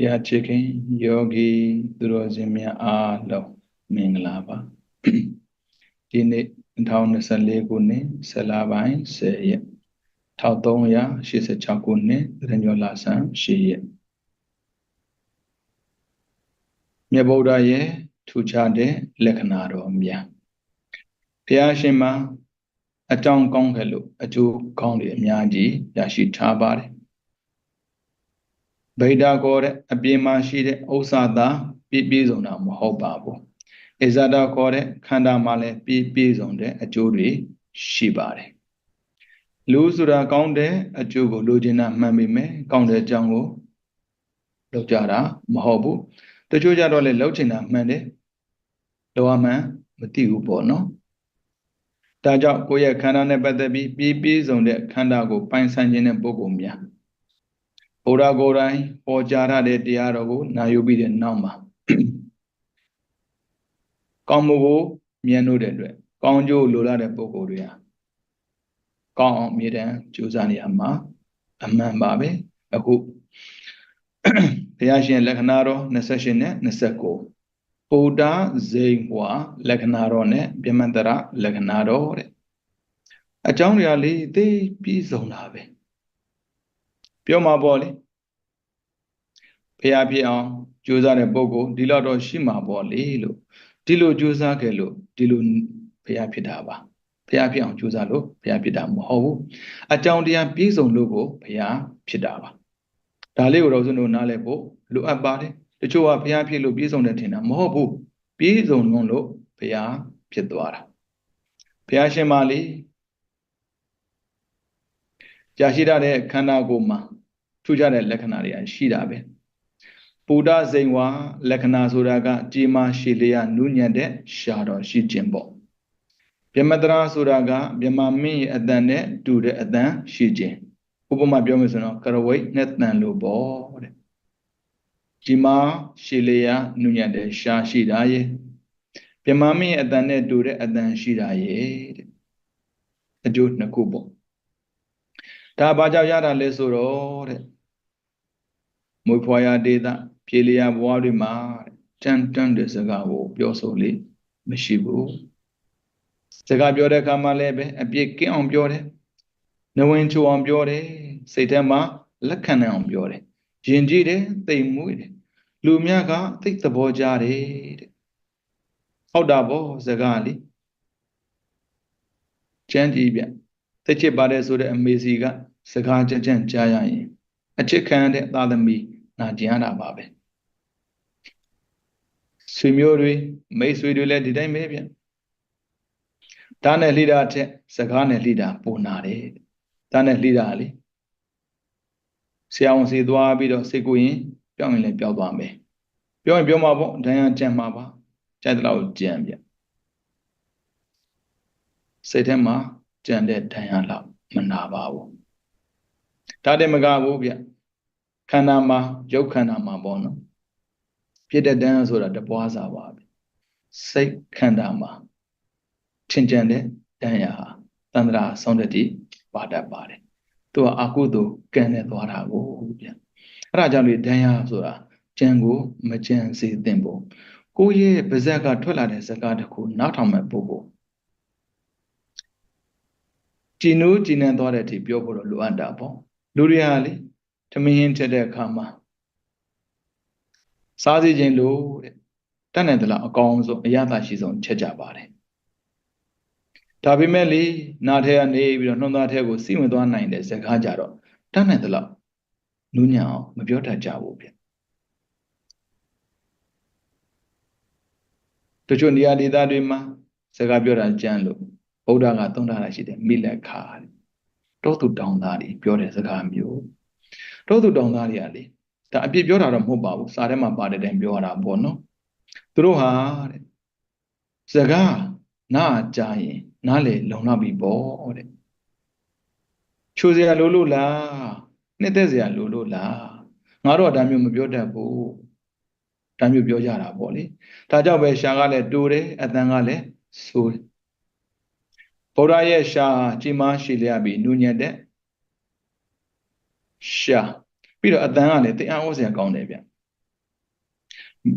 တရားချစ်ခင်ယောဂီသူတော်စင်များအားလုံးမင်္ဂလာပါဒီနေ့2024ခုနှစ်ဇလပိုင်း10ရက်1386ခုနှစ်တရညောလာဆန်း10ရက်မြတ်ဗုဒ္ဓရဲ့ထူခြားတဲ့လက္ခဏာတော်များဘုရားရှင်မှာအကြောင်းကောင်းခဲ့လို့အကျိုးကောင်းတွေအများကြီးရရှိထားပါတယ် ဗိဒာခေါ်တဲ့အပြင်မှာရှိတဲ့ဥစ္စာသာပြည့်ပြည့်စုံတာမဟုတ်ပါဘူး။အဇာတာခေါ်တဲ့ခန္ဓာမှာလည်းပြည့်ပြည့်စုံတဲ့အကျိုးတွေရှိပါတယ်။လူဆိုတာကောင်းတဲ့အကျိုးကိုလိုချင်တာမှန်ပေမဲ့ကောင်းတဲ့အကြောင်းကိုလုပ်ကြတာမဟုတ်ဘူး။တချို့ကြတော့လေလှုပ်ချင်တာမှန်တယ်။လောကမှန်မသိဘူးပေါ့နော်။ဒါကြောင့်ကိုယ့်ရဲ့ခန္ဓာနဲ့ပတ်သက်ပြီးပြည့်ပြည့်စုံတဲ့ခန္ဓာကိုပိုင်ဆိုင်ခြင်းတဲ့ပုဂ္ဂိုလ်များ ဘုရားကိုယ်တိုင်ဟောကြားရတဲ့တရားတော်ကိုနာယူပြီးတဲ့နောက်မှာကောင်းမှုကိုမြင်လို့တဲ့အတွက်ကောင်းကျိုးလိုလားတဲ့ပုဂ္ဂိုလ်တွေဟာကောင်းအောင်မြဲတမ်းကြိုးစားနေရမှာအမှန်ပါပဲအခုဘုရားရှင်လက္ခဏာတော်28နဲ့29ဘုဒ္ဓဇိမ်ဟွာလက္ခဏာတော်နဲ့ပြမန္တရလက္ခဏာတော်တဲ့အကြောင်းတွေကလေးသိပြီးဆုံးတာပဲ ပြောမှာပေါ့လေဖះဖြစ်အောင်ကြိုးစားတဲ့ပုဂ္ဂိုလ်ဒီလောက်တော့ရှိမှာပေါ့လေလို့ဒီလိုကြိုးစားခဲ့လို့ဒီလိုဖះဖြစ်တာပါဖះဖြစ်အောင်ကြိုးစားလို့ဖះဖြစ်တာမဟုတ်ဘူးအကြောင်းတရားပြည့်စုံလို့ကိုဖះဖြစ်တာပါဒါလေးကိုတော့စွန်းတို့နားလည်ဖို့လိုအပ်ပါတယ်တချို့ကဖះဖြစ်လို့ပြည့်စုံတယ်ထင်တာမဟုတ်ဘူးပြည့်စုံလုံးလို့ဖះဖြစ်သွားတာဘုရားရှင်မာလီကြာရှိတဲ့ခန္ဓာကိုယ်မှာ ထူးခြားတဲ့လက္ခဏာတွေရှိတာပဲပူဒဇိန်ဝါလက္ခဏာဆိုတာကကြေမာရှည်လျာနုညံ့တဲ့ရှာတော်ရှိခြင်းပေါ့ဗျမတရာဆိုတာကဗျမမင်းရဲ့အတန်နဲ့တူတဲ့အတန်ရှိခြင်းဥပမာပြောမယ်ဆိုတော့ကရဝိတ်နဲ့တန်လို့ပေါ့တဲ့ကြေမာရှည်လျာနုညံ့တဲ့ရှာရှိတာရဲ့ဗျမမင်းရဲ့အတန်နဲ့တူတဲ့အတန်ရှိတာရဲ့တဲ့အကျိုးနှစ်ခုပေါ့ဒါဘာကြောင့်ရတာလဲဆိုတော့တဲ့ မွေဖွာရဒေသဖြေလျာဘဝတွေမှာတန်တန်တဲ့စကားကိုပြောဆိုလေမရှိဘူးစကားပြောတဲ့အခါမှာလည်းပဲအပြစ်ကင်းအောင်ပြောတယ်နဝင်ချိုအောင်ပြောတယ်စိတ်ထဲမှာလက်ခံနိုင်အောင်ပြောတယ်ယဉ်ကျေးတယ်သိမ်မွေ့တယ်လူများကသိသဘောကြတယ်တဲ့ဟုတ်တာပေါ့စကားလေကျမ်းကြည့်ဗျသိချစ်ပါတယ်ဆိုတဲ့အမေစီကစကားကြကြကြားရရင်အချစ်ခံတဲ့သာသမီ နာကျင်ရတာပါပဲဆွေမျိုးတွေမိတ်ဆွေတွေလည်းဒီတိုင်းပဲဗျဒါနဲ့လှိတာတဲ့စကားနဲ့လှိတာပုံနာတယ်ဒါနဲ့လှိတာလေဆရာဝန်စီသွားပြီးတော့စိတ်ကိုရင်ပြောင်းရင်လည်းပြောင်းသွားမယ်ပြောရင်ပြောမှာပေါ့ဒဏ်ရာကြံမှာပါကြိုက်တဲ့လောက်ကြံဗျစိတ်ထဲမှာကြံတဲ့ဒဏ်ရာလောက်မနာပါဘူးဒါတည်းမကဘူးဗျ ခန္ဓာမှာရုပ်ခန္ဓာမှာပေါ့နော်ဖြစ်တဲ့တန်းဆိုတာတပွားစာပါပဲစိတ်ခန္ဓာမှာထင်ကြံတဲ့တန်းရာဟာတန္တရာဆောင်းတဲ့တိပါတတ်ပါတယ်သူကအကုသိုလ်ကံနဲ့သွားတာကိုဗျအဲ့ဒါကြောင့်လေတန်းရာဆိုတာကြံကိုမကြံစေသင့်ဘူးကိုယ့်ရဲ့ပါဇက်ကထွက်လာတဲ့ဇကာတစ်ခုနောက်ထောင်မဲ့ပုဂ္ဂိုလ်ကြည်နိုးကြည်နံသွားတဲ့အထိပြောဖို့တော့လိုအပ်တာပေါ့လူတွေဟာလေ ထမင်းထက်တဲ့အခါမှာစားစီခြင်းလို့တဲ့တတ်နိုင်သလားအကောင်းဆုံးအရသာရှိဆုံးချက်ကြပါတယ်ဒါပေမဲ့လေနာထဲကနေပြီးတော့နှုံသားထဲကိုစီဝင်သွားနိုင်တဲ့ဇကားကြတော့တတ်နိုင်သလားနူးညံ့အောင်မပြောတတ်ကြဘူးဗျတချို့နေရာဒေသတွေမှာစကားပြောတာကြမ်းလို့ဗုဒ္ဓကသုံးထားတာရှိတယ်မိလက်ခါတောသူတောင်းသားတွေပြောတဲ့စကားမျိုး တောသူတောင်းသားတွေကလေဒါအပြစ်ပြောတာတော့မဟုတ်ပါဘူးစာထဲမှာပါတဲ့တိုင်ပြောတာပေါ့နော်သူတို့ဟာတဲ့စကားနားကြားရင်နားလေလုံလောက်ပြီပေါ့တဲ့ချိုစရာလိုလို့လားနှစ်သက်စရာလိုလို့လားငါတို့ကဒါမျိုးမပြောတတ်ဘူးဒါမျိုးပြောကြတာပေါ့လေဒါကြောင့်ပဲရှာကလည်းတူတယ်အတန်ကလည်းဆိုးတယ်ဗုဒ္ဓရဲ့ရှာကြီးမားရှိလျက်ပြီးနုညံ့တဲ့ ရှာပြီးတော့အတန်ကလည်းတရားဟောစရာကောင်းတယ်ဗျ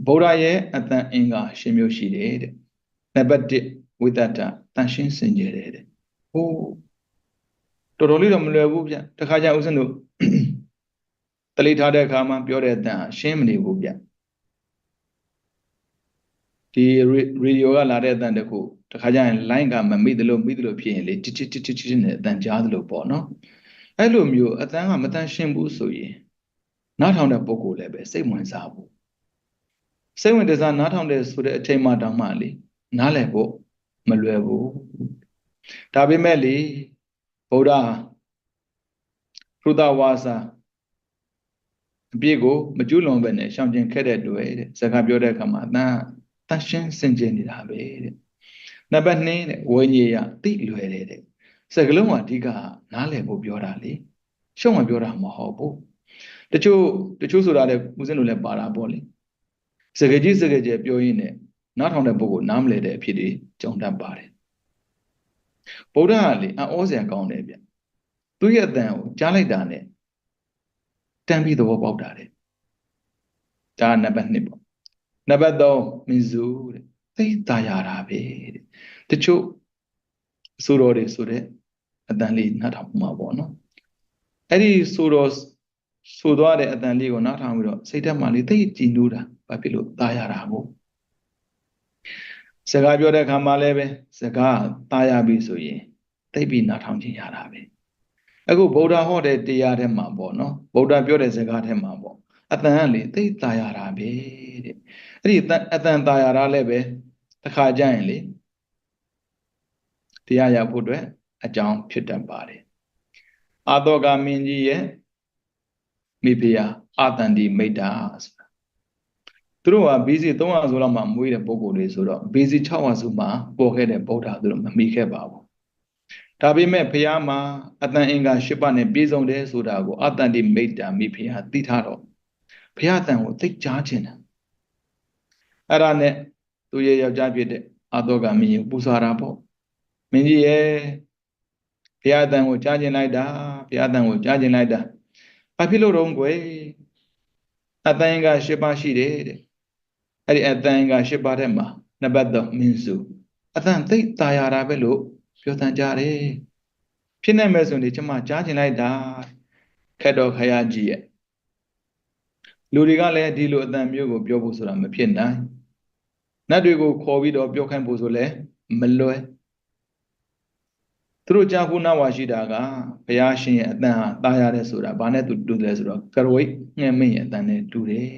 ဗုဒ္ဓရဲ့အတန်အင်္ဂါရှင်မျိုးရှိတယ်တဲ့နံပါတ်1ဝိတ္တတတန်ရှင်းစင်ကြယ်တယ်တဲ့ဟိုးတော်တော်လေးတော့မလွယ်ဘူးဗျတခါကျဥစဉ်တို့တလိထားတဲ့အခါမှာပြောတဲ့အတန်ရှင်းမနေဘူးဗျဒီရေဒီယိုကလာတဲ့အတန်တခုတခါကျရင် line ကမမိသလိုမိသလိုဖြစ်ရင်လေတစ်ချစ်ချစ်ချစ်ချစ်နဲ့အတန်ကြားသလိုပေါ့နော် အဲ့လိုမျိုးအတန်ကမတန်ရှင်းဘူးဆိုရင်နားထောင်တဲ့ပုဂ္ဂိုလ်လည်းပဲစိတ်ဝင်စားဘူးစိတ်ဝင်စားနားထောင်တဲ့ဆိုတဲ့အချိန်မှတောင်မှလေနားလည်ဖို့မလွယ်ဘူးဒါပေမဲ့လေဗုဒ္ဓဖရုဒဝါစာအပြည့်ကိုမကျွလွန်ပဲနဲ့ရှောင်ကျင်ခဲ့တဲ့တွေ့တဲ့စကားပြောတဲ့အခါမှာအတန်တန်ရှင်းစင်ကြယ်နေတာပဲတဲ့နံပါတ်2တဲ့ဝိညာဉ်ရသိလွယ်တယ်တဲ့ စကလုံးကအဓိကနားလည်ဖို့ပြောတာလေရှုံးမပြောတာမဟုတ်ဘူးတချို့တချို့ဆိုတာလည်းဦးဇင်းတို့လည်းပါတာပေါ့လေစကကြီးစကကျဲပြောရင်းနဲ့နားထောင်တဲ့ပုဂ္ဂိုလ်နားမလဲတဲ့အဖြစ်တွေကြုံတတ်ပါတယ်ဗုဒ္ဓကလေအံ့ဩစရာကောင်းတယ်ဗျသူရဲ့အတန်ကိုကြားလိုက်တာနဲ့တန်ပြီးသဘောပေါက်တာတဲ့ဒါနံပါတ်1ပေါ့နံပါတ်3မင်းစုတဲ့သိတာရတာပဲတဲ့တချို့အဆိုတော်တွေဆိုတဲ့ အတန်လေးနားထောင်မှာပေါ့နော်အဲ့ဒီဆိုတော်ဆိုသွားတဲ့အတန်လေးကိုနားထောင်ပြီးတော့စိတ်ထဲမှာလေးသိကြည်နူးတာဘာဖြစ်လို့ตายရတာကိုစကားပြောတဲ့အခါမှာလည်းပဲစကားตายရပြီဆိုရင်သိပြီးနားထောင်ခြင်းရတာပဲအခုဗုဒ္ဓဟောတဲ့တရားထဲမှာပေါ့နော်ဗုဒ္ဓပြောတဲ့စကားထဲမှာပေါ့အတန်ကလေသိตายရတာပဲတဲ့အဲ့ဒီအတန်ตายရတာလည်းပဲတစ်ခါကြရင်လေတရားရဖို့အတွက် အကြောင်းဖြစ်တတ်ပါတယ်အာတောကမင်းကြီးရဲ့မိဖုရားအာတန်ဒီမိတ်တာဆိုတာသူတို့က BC 300ဆိုလောက်မှမွေးတဲ့ပုံကိုယ်တွေဆိုတော့ BC 600ဆိုမှပေါ်ခဲ့တဲ့ဗုဒ္ဓသူတို့မမိခဲ့ပါဘူးဒါပေမဲ့ဖះမှာအတန်အင်္ဂါ၈ပါးနဲ့ပြည့်စုံတယ်ဆိုတာကိုအတန်ဒီမိတ်တာမိဖះသိထားတော့ဖះအတန်ကိုသိကြားခြင်းတယ်အဲ့ဒါနဲ့သူရဲ့ယောက်ျားဖြစ်တဲ့အတောကမင်းကိုပူဇော်တာပေါ့မင်းကြီးရဲ့ ဘုရားတန်ကိုကြားကျင်လိုက်တာဘုရားတန်ကိုကြားကျင်လိုက်တာဘာဖြစ်လို့တော့ကွယ်အတန်က၈ပါးရှိတယ်တဲ့အဲ့ဒီအတန်က၈ပါးထဲမှာနံပါတ်3မင်းစုအတန်သိတာယာတာပဲလို့ပြောတန်ကြတယ်ဖြစ်နိုင်မဲ့ဆိုရင်ကျွန်မကြားကျင်လိုက်တာခက်တော်ခရကြီးရဲ့လူတွေကလည်းဒီလိုအတန်မျိုးကိုပြောဖို့ဆိုတာမဖြစ်နိုင်နတ်တွေကိုခေါ်ပြီးတော့ပြောခိုင်းဖို့ဆိုလဲမလွယ် သူတို့ကြာခုနာဝါရှိတာကဘုရားရှင်ရဲ့အတန်ဟာတာရတယ်ဆိုတာဘာနဲ့တူတူတယ်ဆိုတော့ကရဝိတ်ငှက်မင်းရဲ့အတန်နဲ့တူတယ်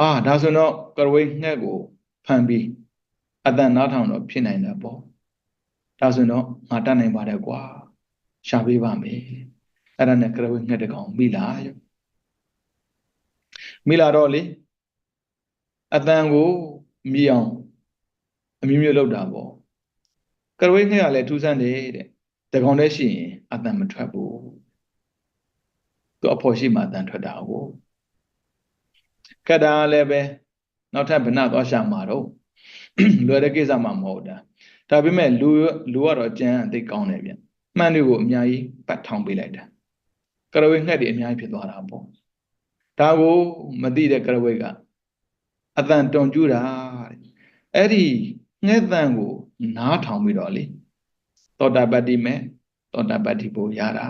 အာဒါဆိုတော့ကရဝိတ်ငှက်ကိုဖန်ပြီးအတန်နားထောင်တော့ဖြစ်နိုင်တယ်ပေါ့ဒါဆိုတော့ငါတတ်နိုင်ပါတယ်ကွာရှာပေးပါမယ်အဲ့ဒါနဲ့ကရဝိတ်ငှက်တကောင်မိလာရောမိလာတော့လေအတန်ကိုမြည်အောင်အမျိုးမျိုးလောက်တာပေါ့ ကရဝိတ်ငှက်ကလည်းထူးဆန်းတယ်တဲ့တကောင်တည်းရှိရင်အတန်မထွက်ဘူးသူအဖို့ရှိမှအတန်ထွက်တာကိုကတာလည်းပဲနောက်ထပ်ဘဏသွားရှာမှာတော့လွယ်တဲ့ကိစ္စမှမဟုတ်တာဒါပေမဲ့လူလူကတော့ကြမ်းအသိကောင်းတယ်ဗျမှန်တွေကိုအများကြီးပတ်ထောင်ပေးလိုက်တာကရဝိတ်ငှက်တွေအများကြီးဖြစ်သွားတာပေါ့ဒါကိုမသိတဲ့ကရဝိတ်ကအတန်တွန်ကျူးတာတဲ့အဲ့ဒီငှက်တန်ကို နားထောင်ပြီးတော့လေသောတာပတ္တိမေသောတာပတ္တိဘုရတာ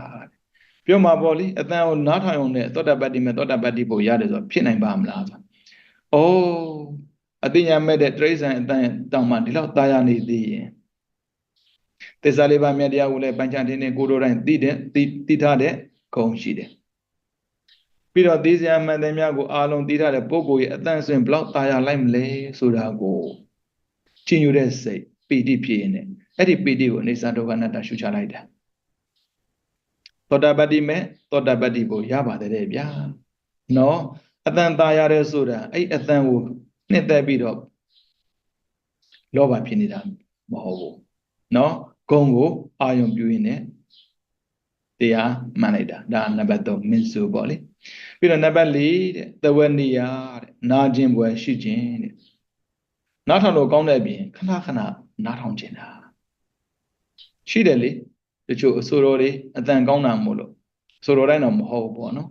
ပြောမှာပေါ့လေအတန်ကိုနားထောင်ရုံနဲ့သောတာပတ္တိမေသောတာပတ္တိဘုရတယ်ဆိုဖြစ်နိုင်ပါမလားဆိုအိုးအတိညာမဲ့တဲ့တရိစ္ဆာန်အတန်တောင်မှဒီလောက်တာယာနေသေးရင်သစ္စာလေးပါးမြတ်တရားကိုလည်းပัญချတင်းတင်းကိုတို့တိုင်းသိတဲ့သိထားတဲ့ဂုံရှိတယ်ပြီးတော့သီးစရာမှန်တယ်များကိုအာလုံးသိထားတဲ့ပုဂ္ဂိုလ်ရဲ့အတန်ဆွင်ဘလောက်တာယာလိုက်မလဲဆိုတာကိုချင်ယူတဲ့စိတ် ပီတိဖြစ်ရင်လည်းအဲ့ဒီပီတိကိုအနေစာဒုက္ခနာတာရှုချလိုက်တာသောတာပတ္တိမဲ့သောတာပတ္တိကိုရပါတယ်တဲ့ဗျာနော်အတန်ตาရတဲ့ဆိုတာအဲ့အတန်ကိုနှစ်သက်ပြီးတော့လောဘဖြစ်နေတာမဟုတ်ဘူးနော်ဂုံကိုအာယုံပြုရင်လည်းတရားမှန်လိုက်တာဒါနံပါတ်3မင်းစုပေါ့လေပြီးတော့နံပါတ်4တဲ့သဝနိယတဲ့နာကျင်ပွဲရှိခြင်းတဲ့နားထောင်လို့ကောင်းတဲ့အပြင်ခဏခဏ နားထောင်ကျင်တာရှိတယ်လေတချို့အဆိုတော်တွေအတန်ကောင်းတာမို့လို့ဆိုတော်တိုင်းတော့မဟုတ်ဘူးပေါ့နော်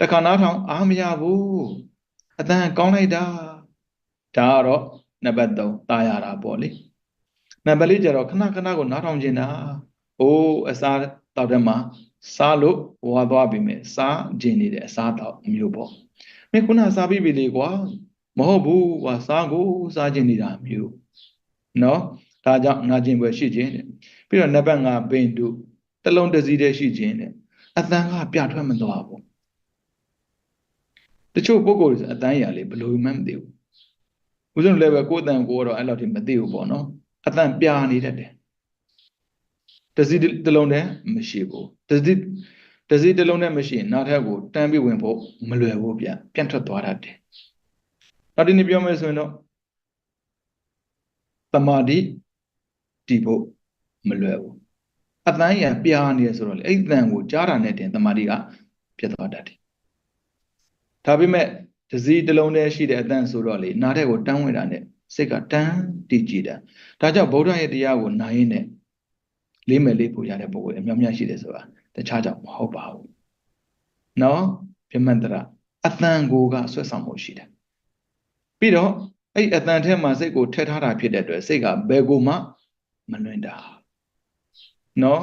တခါနားထောင်အားမရဘူးအတန်ကောင်းလိုက်တာဒါကတော့နံပါတ်3တာရတာပေါ့လေနံပါတ်4ကျတော့ခဏခဏကိုနားထောင်ကျင်တာအိုးအစားတောက်တဲ့မှာစားလို့ဝါသွားပြီမယ်စားကျင်နေတဲ့အစားတောက်မျိုးပေါ့မင်းခုနစားပြီးပြီလေကွာမဟုတ်ဘူးကွာစားကိုစားကျင်နေတာမျိုး နော်ဒါကြောင့်နာကျင်ပွဲရှိခြင်းတဲ့ပြီးတော့နံပါတ်5ဘိန်တုတလုံးတစည်းတည်းရှိခြင်းတဲ့အတန်ကပြထွက်မသွားဘူးတချို့ပုဂ္ဂိုလ်တွေအတန်းရလေဘယ်လိုမှမသိဘူးဦးဇင်းလည်းပဲကိုယ်အတန်ကိုတော့အဲ့လောက်ထိမသိဘူးပေါ့နော်အတန်ပြနေတတ်တယ်တစည်းတလုံးတည်းမရှိဘူးတစည်းတစည်းတလုံးတည်းမရှိရင်နောက်ထပ်ကိုတန်းပြီးဝင်ဖို့မလွယ်ဘူးဗျပြန့်ထွက်သွားတတ်တယ်နောက်ဒီနေ့ပြောမယ်ဆိုရင်တော့ တမာတိတည်ဖို့မလွယ်ဘူးအတန်းရပြားနေရဆိုတော့လေအဲ့အတန်ကိုကြားတာနဲ့တင်တမာတိကပြတ်သွားတတ်တယ်ဒါပေမဲ့ဒစီတလုံးတည်းရှိတဲ့အတန်ဆိုတော့လေနားတဲ့ကိုတန်းဝင်တာနဲ့စိတ်ကတန်းတည်ကြည်တာဒါကြောင့်ဗုဒ္ဓရဲ့တရားကိုနားရင်းနဲ့လေးမဲ့လေးဖို့ရတဲ့ပုဂ္ဂိုလ်အများများရှိတယ်ဆိုတာတခြားကြောင့်မဟုတ်ပါဘူးနော်ပြမန္တရအတန်ကိုကဆွဲဆောင်မှုရှိတယ်ပြီးတော့ အဲ့အတန်ထဲမှာစိတ်ကိုထည့်ထားတာဖြစ်တဲ့အတွက်စိတ်ကဘယ်ကိုမှမလွင်တာနော်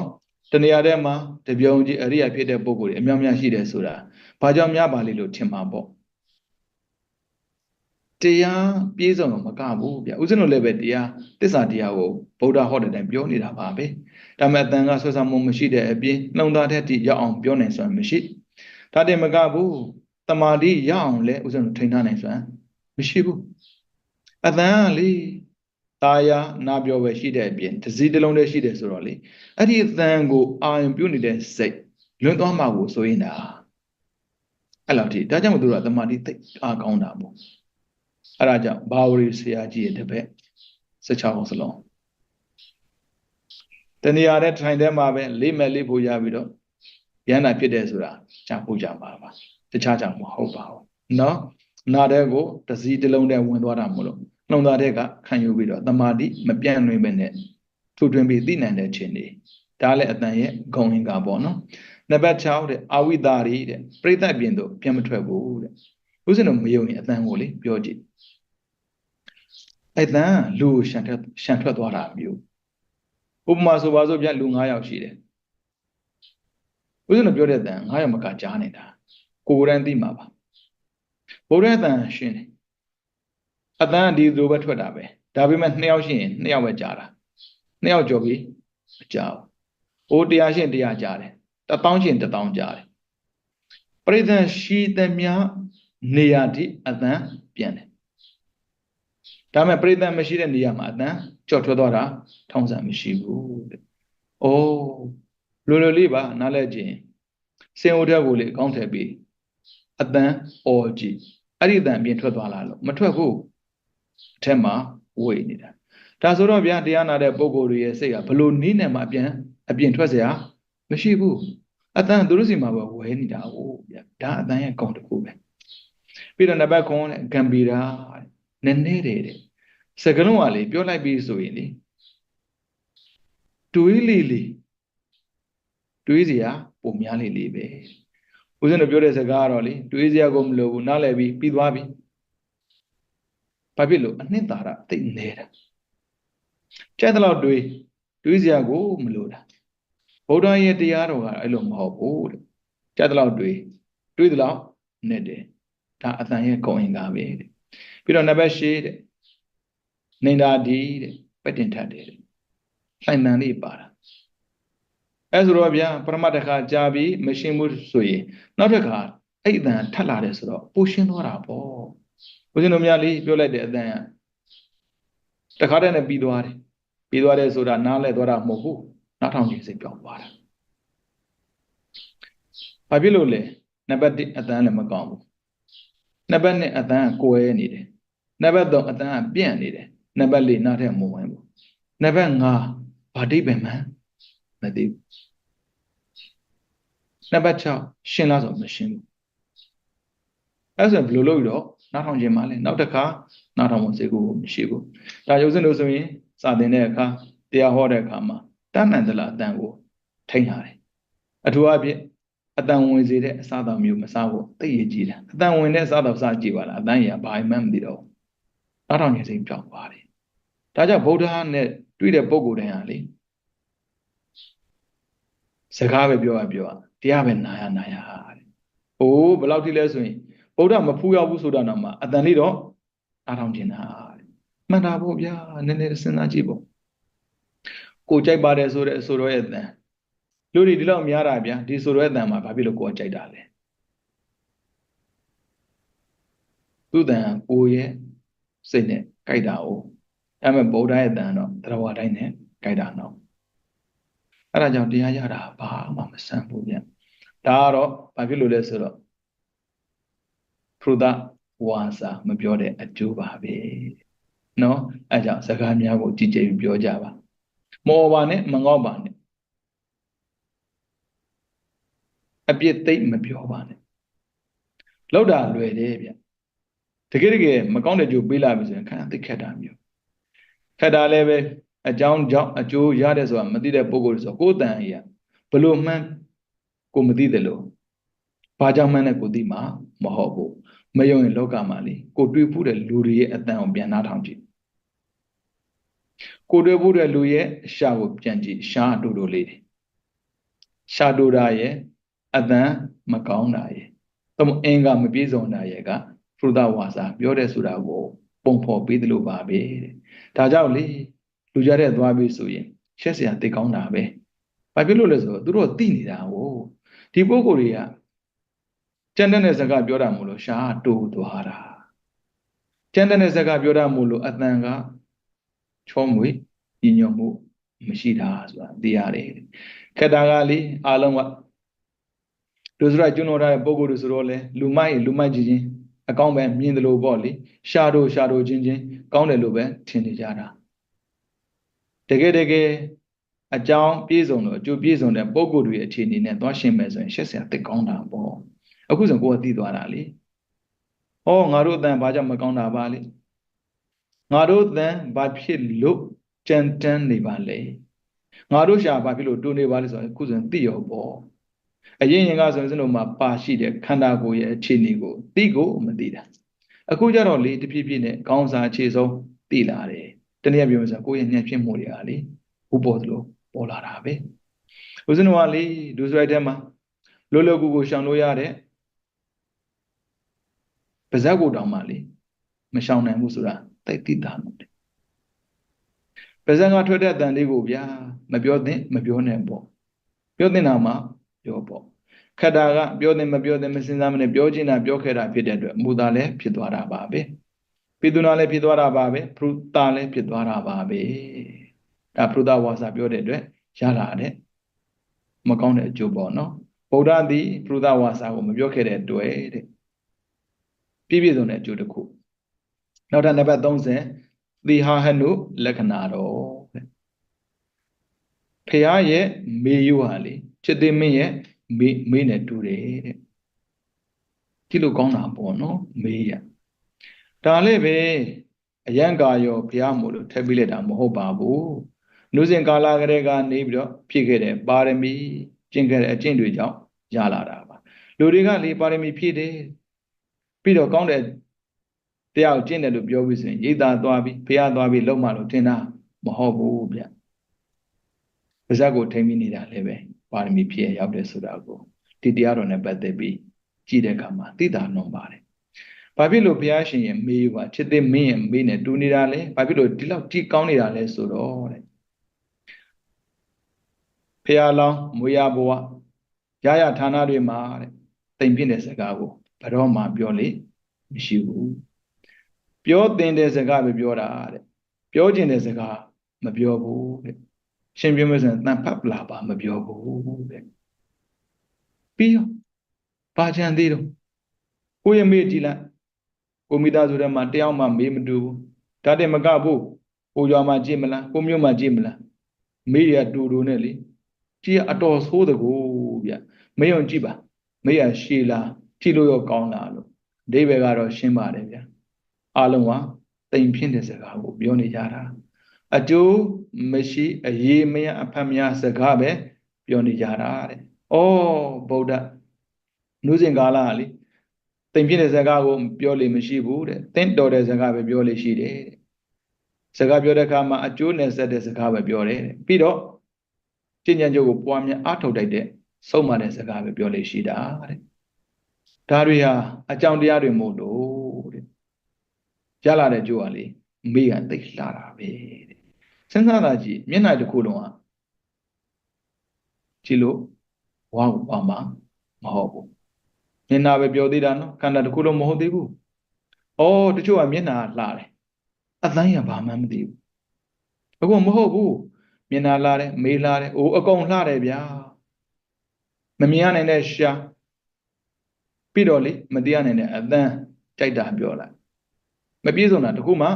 တနေရာထဲမှာတပြုံကြီးအရိယာဖြစ်တဲ့ပုဂ္ဂိုလ်တွေအများများရှိတယ်ဆိုတာဘာကြောင့်များပါလိမ့်လို့ထင်ပါပေါ့တရားပြည့်စုံတော့မကဘူးဗျဥစဉ်တို့လည်းပဲတရားတစ္ဆာတရားကိုဗုဒ္ဓဟောတဲ့တိုင်ပြောနေတာပါပဲဒါမဲ့အတန်ကဆွဆာမှုမရှိတဲ့အပြင်နှုံသားတဲ့တိရောက်အောင်ပြောနိုင်စွမ်းမရှိဒါတည်းမကဘူးတမာတိရအောင်လဲဥစဉ်တို့ထိန်းထားနိုင်စွမ်းမရှိဘူး အတန်ကလေตาယာနာပြောပဲရှိတဲ့အပြင်တစည်းတစ်လုံးတည်းရှိတယ်ဆိုတော့လေအဲ့ဒီအတန်ကိုအာရုံပြုနေတဲ့စိတ်လွန်သွားမှကိုဆိုရင်တာအဲ့လောက်ထိဒါကြောင့်မသူတို့ကတမာတိသိအားကောင်းတာပေါ့အဲ့ဒါကြောင့်ဘာဝရီဆရာကြီးရဲ့တပည့်16အောင်စလုံးတဏှာတဲ့ထိုင်တဲ့မှာပဲလေးမဲ့လေးဖို့ရပြီးတော့ရဟန္တာဖြစ်တယ်ဆိုတာကြားဖို့ကြပါပါတခြားကြောင့်မဟုတ်ပါဘူးเนาะနာတဲ့ကိုတစည်းတစ်လုံးတည်းဝင်သွားတာမလို့ နှုံသားတဲ့ကခံယူပြီးတော့တမာတိမပြန့်လွင်ပဲနဲ့ထူထွင်းပြီးသိနိုင်တဲ့ခြင်းတွေဒါလည်းအတန်ရဲ့ဂုံရင်ကပေါ့နော်နံပါတ်6တဲ့အာဝိတာရီတဲ့ပြိဿပြင်တို့ပြန်မထွက်ဘူးတဲ့ဥစဉ်တော့မယုံရင်အတန်ကိုလေပြောကြည့်အဲ့တန်လူရှန်ထွက်ရှန်ထွက်သွားတာမျိုးဥပမာဆိုပါစို့ဗျလူ9ယောက်ရှိတယ်ဥစဉ်တော့ပြောတဲ့တန်9ယောက်မကကြားနေတာကိုယ်ရန်သိမှာပါဘုရားတန်ရှင်းတယ် အတန်ဒီလိုပဲထွက်တာပဲဒါပေမဲ့နှစ်ယောက်ရှိရင်နှစ်ယောက်ပဲကြားတာနှစ်ယောက်ကြော်ပြီးမကြောက်အိုးတရားရှင်းတရားကြားတယ်တပေါင်းရှင်းတပေါင်းကြားတယ်ပရိသတ်ရှိသမျှနေရာတိအတန်ပြန်တယ်ဒါမဲ့ပရိသတ်မရှိတဲ့နေရာမှာအတန်ကြော်ထွက်သွားတာထောင်းစံမရှိဘူးတဲ့အိုးလိုလိုလေးပါနားလဲခြင်းစင်အိုတဲ့ကိုလေအကောင်းထည့်ပြီးအတန်အော်ကြည့်အဲ့ဒီအတန်ပြင်ထွက်သွားလားလို့မထွက်ဘူး အထက်မှာဝေနေတာဒါဆိုတော့ဗျာတရားနာတဲ့ပုဂ္ဂိုလ်တွေရဲ့စိတ်ကဘလို့နည်းနဲ့မှအပြန်အပြင်ထွက်เสียမရှိဘူးအတန်သူတို့စီမှာပဲဝဲနေတာဟုတ်ဗျာဒါအတန်ရဲ့ကောင်းတစ်ခုပဲပြီးတော့နံပါတ်9တဲ့ဂံဗီရာနည်းနည်းတယ်တဲ့စကလုံးကလေပြောလိုက်ပြီးဆိုရင်လေတွေးလေလေတွေးเสียပုံများလေလေပဲဦးဇင်းတို့ပြောတဲ့စကားကတော့လေတွေးเสียကိုမလိုဘူးနားလည်ပြီးပြီးသွားပြီ ဘာဖြစ်လို့အနှစ်သာရသိနေတာကြိုက်တဲ့လောက်တွေးတွေးစရာကိုမလိုတာဗုဒ္ဓရဲ့တရားတော်ကအဲ့လိုမဟုတ်ဘူးတဲ့ကြိုက်တဲ့လောက်တွေးတွေးတဲ့လောက်နဲ့တယ်ဒါအတန်ရဲ့ကောင်းရင်ကားပဲတဲ့ပြီးတော့နံပါတ်၈တဲ့နေတာဒီတဲ့ပက်တင်ထတ်တယ်တဲ့လှိုင်တန်လေးပါတာအဲဆိုတော့ဗျာပရမတ်တခါကြာပြီးမရှင်းဘူးဆိုရင်နောက်တစ်ခါအဲ့အတန်ထပ်လာတယ်ဆိုတော့ပူရှင်းသွားတာပေါ့ ဦးဇင်းတို့များလေးပြောလိုက်တဲ့အတန်ကတခါတည်းနဲ့ပြီးသွားတယ်ပြီးသွားတယ်ဆိုတာနားလဲသွားတာမဟုတ်ဘူးနောက်ထောင်ခြင်းစိတ်ပြောင်းသွားတာဘာဖြစ်လို့လဲနံပါတ်1အတန်လည်းမကောင်းဘူးနံပါတ်2အတန်ကကိုယ်နေတယ်နံပါတ်3အတန်ကပြန့်နေတယ်နံပါတ်4နားထဲမဝင်ဘူးနံပါတ်5ဘာတိပင်မှန်မသိဘူးနံပါတ်6ရှင်းလားဆိုမရှင်းဘူးအဲ့ဆိုဘယ်လိုလုပ်တော့ နားထောင်ခြင်းမှလည်းနောက်တစ်ခါနားထောင်ဖို့စိတ်ကိုမရှိဘူးဒါရုပ်စင်လို့ဆိုရင်စာသင်တဲ့အခါတရားဟောတဲ့အခါမှာတတ်နိုင်သလားအတန်ကိုထိန်းထားတယ်အထူးအဖြင့်အတန်ဝင်စေတဲ့အစားအသောက်မျိုးမစားဖို့သိရကြည်တယ်အတန်ဝင်တဲ့အစားအသောက်စားကြည့်ပါလားအတန်ရဘာမှမသိတော့နားထောင်ခြင်းစိတ်ပြောင်းသွားတယ်ဒါကြောင့်ဗုဒ္ဓနဲ့တွေ့တဲ့ပုံကိုယ်တိုင်းဟာလေစကားပဲပြောရပြောရတရားပဲနာရနာရတဲ့။အိုးဘယ်လောက်ထိလဲဆိုရင် ဗုဒ္ဓမဖူးရောက်ဘူးဆိုတာတော့မှအတန်လေးတော့နားထောင်ခြင်းတာတဲ့။မှန်တာပေါ့ဗျာနည်းနည်းစဉ်းစားကြည့်ပေါ့။ကိုကြိုက်ပါတယ်ဆိုတဲ့အဆိုတော်ရဲ့အတန်လူတွေဒီလောက်များတာဗျာဒီဆိုတော့အတန်မှာဘာဖြစ်လို့ကိုယ်ကြိုက်တာလဲသူ့တန်ကိုရဲ့စိတ်နဲ့ကြိုက်တာ哦အဲ့မဲ့ဗုဒ္ဓရဲ့တန်တော့တရားတိုင်းနဲ့ကြိုက်တာနော်အဲ့ဒါကြောင့်တရားရတာဘာမှမဆန်းဘူးဗျဒါကတော့ဘာဖြစ်လို့လဲဆိုတော့ ဖရုဒဝါစာမပြောတဲ့အကျိုးပါပဲနော်အဲ့ကြောင့်စကားများကိုကြည်ကြဲပြီးပြောကြပါမောပါနဲ့မငေါ့ပါနဲ့အပြစ်သိမ့်မပြောပါနဲ့လောက်တာလွယ်တယ်ဗျတကယ်တကယ်မကောင်းတဲ့ကြိုးပေးလာပြီဆိုရင်ခံသိခက်တာမျိုးခက်တာလည်းပဲအကြောင်းကြောင့်အကျိုးရတယ်ဆိုတာမသိတဲ့ပုဂ္ဂိုလ်ဆိုကိုယ်တန်အရာဘလို့မှန်းကိုမသိတယ်လို့ဘာကြောင့်မှန်းနဲ့ကိုသိမှာမဟုတ်ဘူး မယုံရင်လောကမှာလေကိုတွေ့ဘူးတဲ့လူတွေရဲ့အတန်ကိုပြန်နှားထောင်ကြည့်ကိုတွေ့ဘူးတဲ့လူရဲ့အရှာကိုပြန်ကြည့်ရှားတူတူလေးတွေရှားတူတာရဲ့အတန်မကောင်းတာရဲ့သမအင်္ဂမပြည့်စုံတာရဲ့ကဖုဒဝါစာပြောတဲ့ဆိုတာကိုပုံဖော်ပေးသလိုပါပဲတဲ့ဒါကြောင့်လေလူကြတဲ့သွားပြီဆိုရင်ရှက်စရာတိတ်ကောင်းတာပဲဘာဖြစ်လို့လဲဆိုတော့သူတို့သိနေတာကိုဒီပုဂ္ဂိုလ်တွေက ကျန်တဲ့စကားပြောတာမို့လို့ရှားတိုးသွားတာကျန်တဲ့စကားပြောတာမို့လို့အတန်ကချောမွေညီညွတ်မှုမရှိတာဆိုတာသိရတယ်ခက်တာကလေအားလုံးကဒုစရကျွန်းတော်တဲ့ပုဂ္ဂိုလ်တွေဆိုတော့လေလူမိုက်လူမိုက်ကြီးချင်းအကောင်းပဲမြင်တယ်လို့ပေါ့လေရှာတို့ရှာတို့ချင်းချင်းကောင်းတယ်လို့ပဲထင်နေကြတာတကယ်တကယ်အကြောင်းပြည့်စုံလို့အကျိုးပြည့်စုံတဲ့ပုံကိုယ်တွေအခြေအနေနဲ့သွားရှင်းမယ်ဆိုရင်ရှက်စရာသိကောင်းတာပေါ့ အခုဆိုကိုယ်ကသိသွားတာလေဩငါတို့အတန်ဘာကြောင့်မကောင်းတာပါလေငါတို့အတန်ဘာဖြစ်လို့ကြံတန်းနေပါလဲငါတို့ရှာဘာဖြစ်လို့တိုးနေပါလဲဆိုရင်အခုဆိုရင်သိရောပေါ့အရင်ရင်ကဆိုရင်စနုံမှာပါရှိတဲ့ခန္ဓာကိုယ်ရဲ့အခြေအနေကိုသိကိုမသိတာအခုကျတော့လေတဖြည်းဖြည်းနဲ့ကောင်းစားအခြေဆုံးသိလာတယ်တနည်းပြောမယ်ဆိုကိုယ့်ရဲ့ညံ့ဖြစ်မှုတွေကလေဥပေါ်သလိုပေါ်လာတာပဲဦးဇင်းတို့ကလေဒုစရိုက်ထဲမှာလောလောကူကိုရှောင်လို့ရတဲ့ ပါဇက်ကိုတောင်မှလေမရှောင်နိုင်ဘူးဆိုတာတိုက်တိတာလို့တယ်ပါဇက်ကထွက်တဲ့အတန်လေးကိုဗျာမပြောသင့်မပြောနဲ့ပေါ့ပြောသင့်တာမှပြောပေါ့ခက်တာကပြောသင့်မပြောသင့်မစဉ်းစားမနဲ့ပြောချင်တာပြောခဲ့တာဖြစ်တဲ့အတွက်မူသားလည်းဖြစ်သွားတာပါပဲပိတုနာလည်းဖြစ်သွားတာပါပဲဖရုတာလည်းဖြစ်သွားတာပါပဲဒါဖရုတာဝါစာပြောတဲ့အတွက်ရလာတဲ့မကောင်းတဲ့အကျိုးပေါ့နော်ဗုဒ္ဓသည်ဖရုတာဝါစာကိုမပြောခဲ့တဲ့အတွက်တဲ့ ပြည့်ပြည့်စုံတဲ့အကျိုးတစ်ခုနောက်ထပ်နံပါတ်30သီဟာဟနုလက္ခဏာတော်တဲ့ဖះရဲ့မေယုဟာလေချစ်သိမင်းရဲ့မေးမေးနဲ့တူတယ်တဲ့ကြည့်လို့ကောင်းတာပေါ့နော်မေးရဒါလည်းပဲအယံကာယောဘုရားမို့လို့ထည့်ပေးလိုက်တာမဟုတ်ပါဘူးနုစဉ်ကာလကလေးကနေပြီးတော့ဖြစ်ခဲ့တဲ့ပါရမီကျင့်ခဲ့တဲ့အကျင့်တွေကြောင့်ရလာတာပါလူတွေကလေပါရမီဖြည့်တယ် ပြီးတော့ကောင်းတဲ့တရားကိုကျင့်တယ်လို့ပြောပြီးဆိုရင်ရိတ်သားသွားပြီးဘုရားသွားပြီးလုံမှလို့ထင်တာမဟုတ်ဘူးဗျပါဇက်ကိုထိမ့်မိနေတာလည်းပဲပါရမီဖြည့်ရောက်တယ်ဆိုတာကိုဒီတရားတော်နဲ့ပတ်သက်ပြီးကြည့်တဲ့အခါမှာသိတာနှုံပါတယ်။ဘာဖြစ်လို့ဘုရားရှင်ရဲ့မေးပါချစ်သေးမင်းရဲ့မေးနဲ့တူနေတာလဲ။ဘာဖြစ်လို့ဒီလောက်ကြည်ကောင်းနေတာလဲဆိုတော့တဲ့။ဖះလောင်းမွေရဘဝရရဌာနတွေမှာတဲ့တိမ်ပြင်းတဲ့စကားကို ဘယ်တော့မှပြောလေမရှိဘူး။ပြောတင်တဲ့စကားပဲပြောတာတဲ့။ပြောကျင်တဲ့စကားမပြောဘူးတဲ့။ရှင်ပြောမယ်ဆိုရင်တန်ဖတ်ပလာပါမပြောဘူးတဲ့ပြီးရောဘာချန်သေးတော့ကိုရမေးကြည့်လိုက်ကိုမိသားစုထဲမှာတယောက်မှမေးမတူဘူးဒါတည်းမကဘူးကိုရွာမှာကြည့်မလားကိုမြို့မှာကြည့်မလားမေးရတူတူနဲ့လေကြည့်အတော်ဆိုးတကူဗျမေးအောင်ကြည့်ပါမေးရရှည်လား ကြည့်လို့ရောကောင်းလားလို့အဓိပ္ပာယ်ကတော့ရှင်းပါတယ်ဗျအားလုံးကတိမ်ဖြစ်တဲ့စကားကိုပြောနေကြတာအကျိုးမရှိအရေးမရအဖတ်များစကားပဲပြောနေကြတာတဲ့။အော်ဗုဒ္ဓနုစဉ်ကာလကလေတိမ်ဖြစ်တဲ့ဇကာကိုပြောလေမရှိဘူးတဲ့တင့်တော်တဲ့ဇကာပဲပြောလေရှိတယ်တဲ့ဇကာပြောတဲ့အခါမှာအကျိုးနဲ့ဆက်တဲ့ဇကာပဲပြောတယ်တဲ့ပြီးတော့ကျင့်ကြံကြုတ်ကိုပွားများအားထုတ်တတ်တဲ့ဆုံးမတဲ့ဇကာပဲပြောလေရှိတာတဲ့ ဒါတွေဟာအကြောင်းတရားတွေမို့လို့တဲ့ရလာတဲ့ကြိုးကလေမေးကသိလှတာပဲတဲ့စဉ်းစားတာကြည့်မျက်နှာတစ်ခုလုံးကကြည့်လို့ဝါဝါမှာမဟုတ်ဘူးမျက်နှာပဲပြောသေးတာနော်ခန္ဓာတစ်ခုလုံးမဟုတ်သေးဘူး။အော်တချို့ကမျက်နှာလှတယ်။အသမ်းရဘာမှမသိဘူး။အခုမဟုတ်ဘူး။မျက်နှာလှတယ်မေးလှတယ်။အိုးအကုန်လှတယ်ဗျာ။မမြင်ရနိုင်တဲ့ရှာ ပြီးတော့လေမတရားနိုင်တဲ့အသမ်းကြိုက်တာပြောလိုက်။မပြည့်စုံတာတခုမှ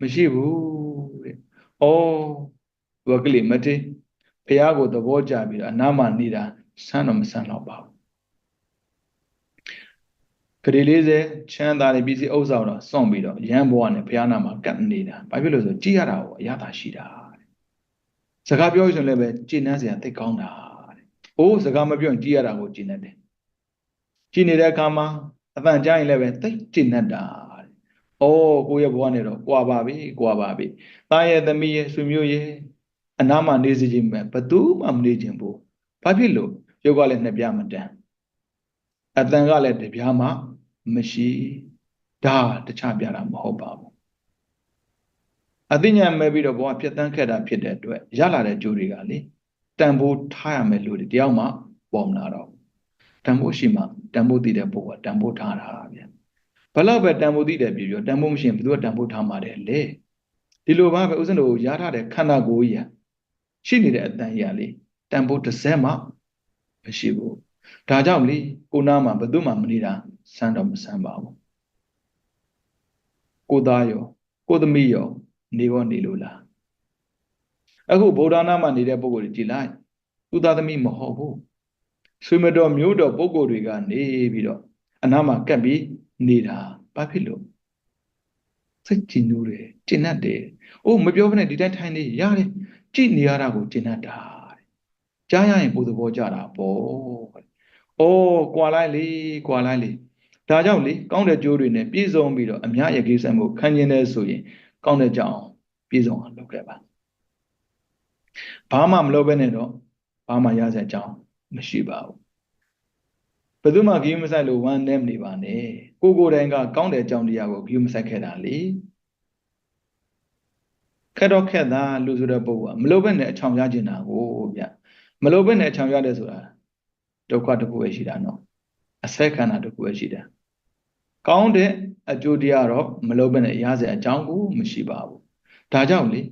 မရှိဘူးတဲ့။အော်သူကလေးမထေးဘုရားကိုသဘောကျပြီးတော့အနားမှာနေတာဆန်းတော့မဆန်းတော့ပါဘူးဂရေ40ချမ်းသာတဲ့ပြည်စည်းဥစ္စာတော့စွန့်ပြီးတော့ရန်ဘဝနဲ့ဘုရားနာမှာကပ်နေတာဘာဖြစ်လို့ဆိုကြည်ရတာကိုအရသာရှိတာတဲ့စကားပြောရင်လည်းပဲကြည်နှမ်းစရာသိကောင်းတာတဲ့အိုးစကားမပြောရင်ကြည်ရတာကိုကြည်နှက်တယ် ကြည်နေတဲ့အခါမှာအပန့်ကြားရင်လည်းပဲသိကြည်နှက်တာတဲ့အိုးကိုယ့်ရဲ့ဘဝနဲ့တော့ကြွာပါပြီကြွာပါပြီသားရဲ့သမီးရဲ့ဆွေမျိုးရဲ့အနားမှာနေစီခြင်းပဲဘသူမှမနေခြင်းဘူးဘာဖြစ်လို့ရုပ်ကလည်းနှစ်ပြမတန်အတန်ကလည်းတပြားမှမရှိဒါတခြားပြတာမဟုတ်ပါဘူးအသိဉာဏ်မဲ့ပြီးတော့ဘဝပြတ်တန်းခဲ့တာဖြစ်တဲ့အတွက်ရလာတဲ့ကြိုးတွေကလေတန်ဖိုးထားရမယ်လို့တယောက်မှပေါ်မလာတော့ တန်ဖိုးရှိမှတန်ဖိုးသိတဲ့ပုဂ္ဂိုလ်ကတန်ဖိုးထားတာဗျဘလောက်ပဲတန်ဖိုးသိတယ်ပြောပြောတန်ဖိုးမရှိရင်ဘယ်သူကတန်ဖိုးထားမှာတယ်လေဒီလိုပါပဲဥစဉ်တို့ရထားတဲ့ခန္ဓာကိုယ်ကြီးရှိနေတဲ့အတန်ကြီးလေတန်ဖိုးတစ်စက်မှမရှိဘူးဒါကြောင့်လေကိုနာမှာဘယ်သူမှမနေတာဆန်းတော့မဆန်းပါဘူးကိုသားရောကိုသမီးရောနေဘောနေလို့လားအခုဗုဒ္ဓနာမှာနေတဲ့ပုဂ္ဂိုလ်တွေကြည်လိုက်သူသားသမီးမဟုတ်ဘူး ဆွေမတော်မျိုးတော်ပုဂ္ဂိုလ်တွေကနေပြီးတော့အနာမှာကပ်ပြီးနေတာဘာဖြစ်လို့စိတ်ကြည်နူးတယ်ကျင့်တတ်တယ်။အိုးမပြောဘဲနဲ့ဒီတိုင်းထိုင်နေရတယ်ကြည်နေရတာကိုကျင့်တတ်တာတဲ့။ကြားရရင်ကိုယ်သဘောကြတာပေါ့။အိုးကွာလိုက်လေကွာလိုက်လေဒါကြောင့်လေကောင်းတဲ့ကြိုးတွေနဲ့ပြည့်စုံပြီးတော့အများရကိစ္စမှုခံကျင်တယ်ဆိုရင် ကောင်းတဲ့ကြောင်းပြည့်စုံအောင်လုပ်ခဲ့ပါဘာမှမလုပ်ဘဲနဲ့တော့ဘာမှရစရာအကြောင်း မရှိပါဘူးဘယ်သူမှဂိမ်းမဆိုင်လို့ဝမ်းနဲ့မနေပါနဲ့ကိုကိုယ်တိုင်ကကောင်းတဲ့အကြောင်းတရားကိုဂိမ်းမဆိုင်ခဲ့တာလေခက်တော့ခက်တာလူဆိုတဲ့ပုဂ္ဂိုလ်ကမလုပ်ဘဲနဲ့အချောင်ရကျင်တာကိုဗျမလုပ်ဘဲနဲ့အချောင်ရတယ်ဆိုတာဒုက္ခတစ်ခုပဲရှိတာနော်အဆက်ခန္ဓာတစ်ခုပဲရှိတာကောင်းတဲ့အကျိုးတရားတော့မလုပ်ဘဲနဲ့ရစေအကြောင်းကိုမရှိပါဘူးဒါကြောင့်လေ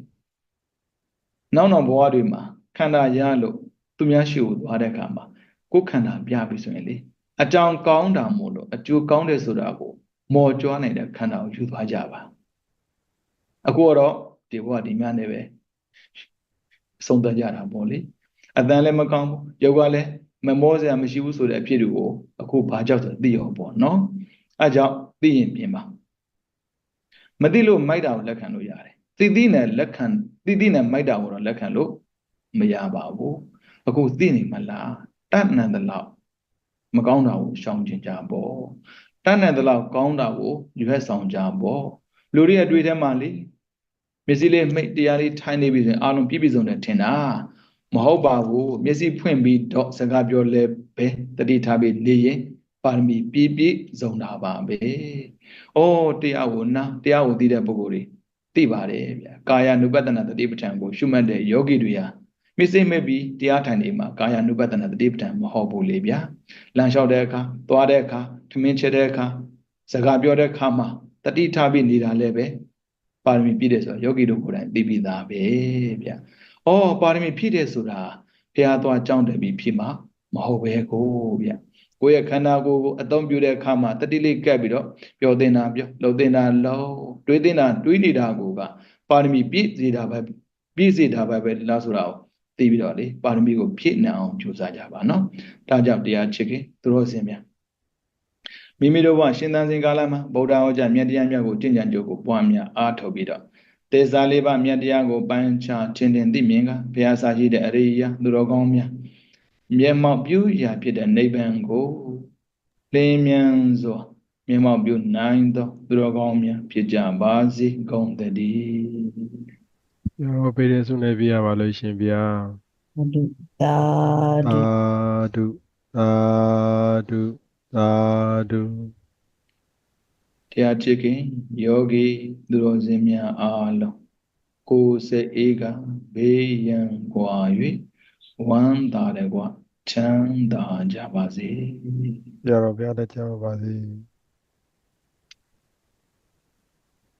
နောက်နောက်ဘဝတွေမှာခန္ဓာရလို့ သူများရှိကိုသွားတဲ့အခါမှာကိုယ်ခန္ဓာပြပြီဆိုရင်လေအကြောင်းကောင်းတာမို့လို့အကျိုးကောင်းတယ်ဆိုတာကိုမော်ကြွားနိုင်တဲ့ခန္ဓာကိုယူသွားကြပါအခုတော့ဒီဘဝဒီများနဲ့ပဲဆုံးသက်ကြတာပေါ့လေအတန်လည်းမကောင်းဘူးယောဂလည်းမမောစရာမရှိဘူးဆိုတဲ့အဖြစ်တွေကိုအခုဘာကြောက်ဆိုသိရောပေါ့နော်အဲကြောင့်သိရင်ပြင်ပါမသိလို့မိုက်တာကိုလက်ခံလို့ရတယ်သိသိနဲ့လက်ခံသိသိနဲ့မိုက်တာကိုတော့လက်ခံလို့မရပါဘူး အခုသိနေမလားတတ်နိုင်တဲ့လောက်မကောင်းတာကိုရှောင်ကျင်ကြပေါ့တတ်နိုင်တဲ့လောက်ကောင်းတာကိုရွက်ဆောင်ကြပေါ့လူတွေရဲ့အတွေ့အထဲမှာလေမျက်စိလေးမိတ်တရားလေးထိုင်နေပြီဆိုရင်အားလုံးပြည့်ပြည့်စုံတယ်ထင်တာမဟုတ်ပါဘူးမျက်စိဖွင့်ပြီးတော့စကားပြောလဲပဲတတိထားပြီးနေရင်ပါရမီပြည့်ပြည့်စုံတာပါပဲ။အော်တရားကိုနာတရားကိုသိတဲ့ပုဂ္ဂိုလ်တွေသိပါတယ်ဗျာ။ကာယ ानु ပတ္တနာတတိပဋ္ဌာန်ကိုရှုမှတ်တဲ့ယောဂီတွေဟာ မြစ်စိတ်မဲ့ပြီးတရားထိုင်နေမှာကာယ ानु ပတ္တနာတတိပဋ္ဌာန်မဟုတ်ဘူးလေဗျာ။လမ်းလျှောက်တဲ့အခါသွားတဲ့အခါထမင်းချက်တဲ့အခါစကားပြောတဲ့အခါမှာတတိထားပြီးနေတာလည်းပဲပါရမီပြည့်တယ်ဆိုတော့ယောဂီတို့ကိုယ်တိုင်သိပြီးသားပဲဗျာ။အော်ပါရမီပြည့်တယ်ဆိုတာဘုရားသွားကြောင်းတယ်ပြီးဖြစ်မှာမဟုတ်ပဲကိုဗျာ။ကိုယ့်ရဲ့ခန္ဓာကိုယ်ကိုအသုံးပြုတဲ့အခါမှာတတိလေးကပ်ပြီးတော့ပြောတင်တာပြောလှုပ်တင်တာလှုပ်တွေးတင်တာတွေးနေတာကိုကပါရမီပြည့်စေတာပဲပြည့်စေတာပဲပဲလားဆိုတာကို သိပြီးတော့လေပါရမီကိုဖြည့်နိုင်အောင်ကြိုးစားကြပါနော်ဒါကြောင့်တရားချစ်ခင်သူတို့အစဉ်များမိမိတို့ဘဝရှင်သန်စဉ်ကာလမှာဗုဒ္ဓဟောကြားမြတ်တရားမြတ်ကိုကျင့်ကြံကြိုးကိုပွားများအားထုတ်ပြီးတော့တေဇာလေးပါမြတ်တရားကိုပန်းချထင်ထင်သိမြင်ကဘုရားစာရှိတဲ့အရိယာသူတော်ကောင်းများမျက်မှောက်ပြုရာဖြစ်တဲ့နိဗ္ဗာန်ကိုလင်းမြန်စွာမျက်မှောက်ပြုနိုင်သောသူတော်ကောင်းများဖြစ်ကြပါစေကုန်သတည်း ရောပေးတဲ့ဆုနဲ့ပြရပါလို့ရှင်ဗျာ ဒုသာ သာ ဓု ဓုသာဓုသာဓု တရားချစ်ခင်ယောဂီသူတော်စင်များအားလုံးကိုယ်စိတ်အေးကဘေးရန်กว่า၍ဝမ်းသာတယ်กว่าချမ်းသာကြပါစေ ရတော့ဘုရားလက်ချမ်းပါပါစေ